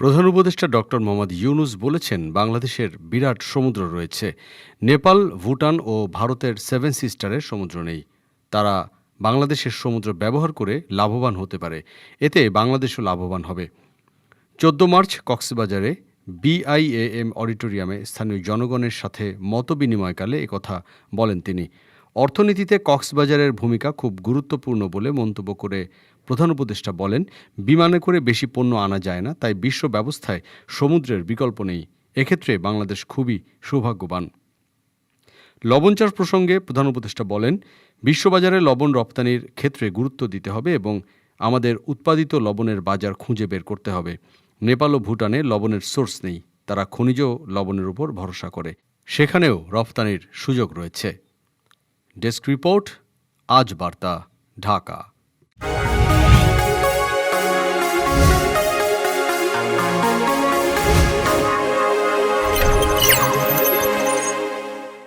প্রধান উপদেষ্টা ডক্টর মোহাম্মদ ইউনুস বলেছেন, বাংলাদেশের বিরাট সমুদ্র রয়েছে। নেপাল, ভুটান ও ভারতের সেভেন সিস্টারের সমুদ্র নেই। তারা বাংলাদেশের সমুদ্র ব্যবহার করে লাভবান হতে পারে। এতে বাংলাদেশও লাভবান হবে। চোদ্দ মার্চ কক্সবাজারে বিআইএএম অডিটোরিয়ামে স্থানীয় জনগণের সাথে মতবিনিময়কালে একথা বলেন তিনি। অর্থনীতিতে কক্সবাজারের ভূমিকা খুব গুরুত্বপূর্ণ বলে মন্তব্য করে প্রধান উপদেষ্টা বলেন, বিমানে করে বেশি পণ্য আনা যায় না, তাই বিশ্ব ব্যবস্থায় সমুদ্রের বিকল্প নেই। এক্ষেত্রে বাংলাদেশ খুবই সৌভাগ্যবান। লবণ চাষ প্রসঙ্গে প্রধান উপদেষ্টা বলেন, বিশ্ববাজারে লবণ রপ্তানির ক্ষেত্রে গুরুত্ব দিতে হবে এবং আমাদের উৎপাদিত লবণের বাজার খুঁজে বের করতে হবে। নেপাল ও ভুটানে লবণের সোর্স নেই, তারা খনিজ লবণের উপর ভরসা করে। সেখানেও রপ্তানির সুযোগ রয়েছে। ডেস্ক রিপোর্ট, আজ বার্তা, ঢাকা।